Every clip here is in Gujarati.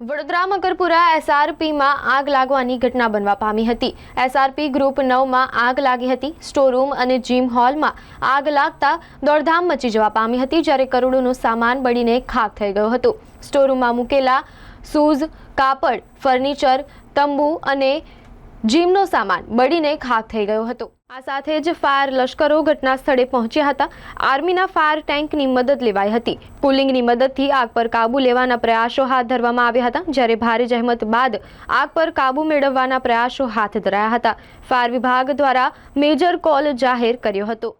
વડોદરા, મકરપુરા, એસઆરપીમાં આગ લાગવાની ઘટના બનવા પામી હતી. એસઆરપી ગ્રુપ નવમાં આગ લાગી હતી. સ્ટોરૂમ અને જીમ હોલમાં આગ લાગતા દોડધામ મચી જવા પામી હતી, જ્યારે કરોડોનો સામાન બળીને ખાક થઈ ગયો હતો. સ્ટોરૂમમાં મૂકેલા શૂઝ, કાપડ, ફર્નિચર, તંબુ અને જીમનો સામાન બળીને ખાક થઈ ગયો હતો. આ સાથે જ ફાયર લશ્કરો ઘટના સ્થળે પહોંચ્યા હતા. આર્મીના ફાયર ટેન્કની મદદ લેવાઈ હતી. કુલિંગની મદદથી આગ પર કાબુ લેવાના પ્રયાસો હાથ ધરવામાં આવ્યા હતા, જ્યારે ભારે જહેમત બાદ આગ પર કાબુ મેળવવાના પ્રયાસો હાથ ધરાયા હતા. ફાયર વિભાગ દ્વારા મેજર કોલ જાહેર કર્યો હતો.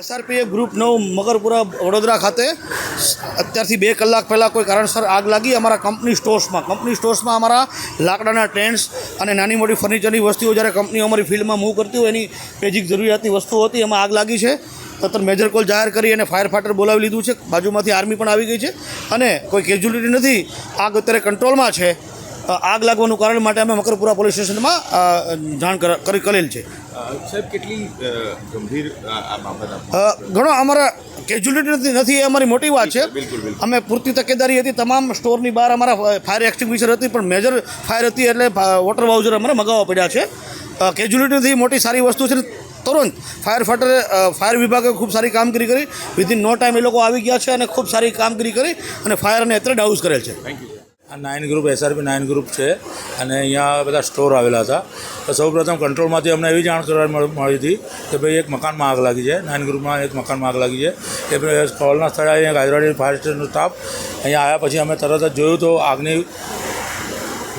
એસઆરપીએ ગ્રુપ નવ મગરપુરા, વડોદરા ખાતે. અત્યારથી બે કલાક પહેલાં કોઈ કારણસર આગ લાગી. અમારા કંપની સ્ટોર્સમાં કંપની સ્ટોર્સમાં અમારા લાકડાના ટેન્ટ્સ અને નાની મોટી ફર્નિચરની વસ્તુઓ જ્યારે કંપની અમારી ફિલ્ડમાં મૂવ કરતી હોય, એની બેઝિક જરૂરિયાતની વસ્તુઓ હતી, એમાં આગ લાગી છે. તત્ર મેજર કોલ જાહેર કરી અને ફાયર ફાઈટર બોલાવી લીધું છે. બાજુમાંથી આર્મી પણ આવી ગઈ છે. અને કોઈ કેજ્યુલિટી નથી. આગ અત્યારે કંટ્રોલમાં છે. આગ લાગવાનું કારણ માટે અમે મકરપુરા પોલીસ સ્ટેશનમાં જાણ કર- કરેલ છે. સાહેબ કેટલી ગંભીર ઘણો અમારા કેજ્યુલિટી નથી એ અમારી મોટી વાત છે. અમે પૂરતી તકેદારી હતી તમામ સ્ટોરની બહાર અમારા ફાયર એક્સ્ટિંગ્વિશર હતી પણ મેજર ફાયર હતી એટલે વોટર બાઉઝર અમારે મગાવવા પડ્યા છે. કેજ્યુલિટીથી મોટી સારી વસ્તુ છે તુરંત ફાયર ફાઈટર ફાયર વિભાગે ખૂબ સારી કામગીરી કરી. વિધિન નો ટાઈમ એ લોકો આવી ગયા છે અને ખૂબ સારી કામગીરી કરી અને ફાયરને અત્યારે ડાઉઝ કરેલ છે. Thank you nine group SRP nine group છે. અને અહીંયા બધા સ્ટોર આવેલા હતા. તો સૌપ્રથમ કંટ્રોલમાંથી અમને એવી જાણ કરવા મળ- હતી કે ભાઈ એક મકાનમાં આગ લાગી છે. નાઇન ગ્રુપમાં એક મકાનમાં આગ લાગી છે. એ કોલના સ્થળે અહીંયા ગાજરાડી ફાયર સ્ટેશનનો સ્ટાફ અહીંયા આવ્યા પછી અમે તરત જ જોયું તો આગની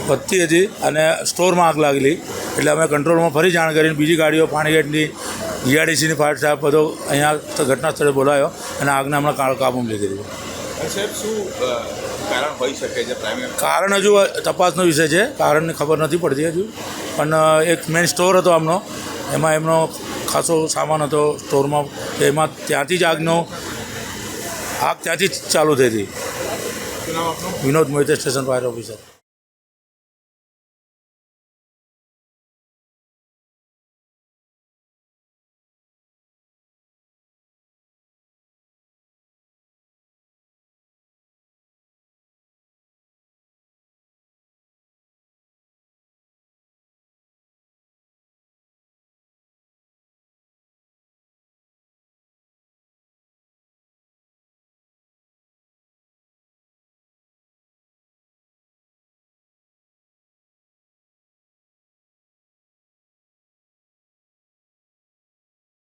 વધતી હતી અને સ્ટોરમાં આગ લાગેલી. એટલે અમે કંટ્રોલમાં ફરી જાણ કરીને બીજી ગાડીઓ પાણીગેટની જીઆરડીસીની ફાયર સ્ટાફ બધો અહીંયા ઘટના સ્થળે બોલાયો અને આગને હમણાં કાબૂમાં લીધી સાહેબ શું કારણ હોઈ શકે છે કારણ હજુ તપાસનો વિષય છે. કારણની ખબર નથી પડતી હજુ. પણ એક મેઇન સ્ટોર હતો આમનો. એમાં એમનો ખાસો સામાન હતો સ્ટોરમાં. એમાં ત્યાંથી જ આગનો આગ ત્યાંથી જ ચાલુ થઈ હતી. Vinod Mohite station fire officer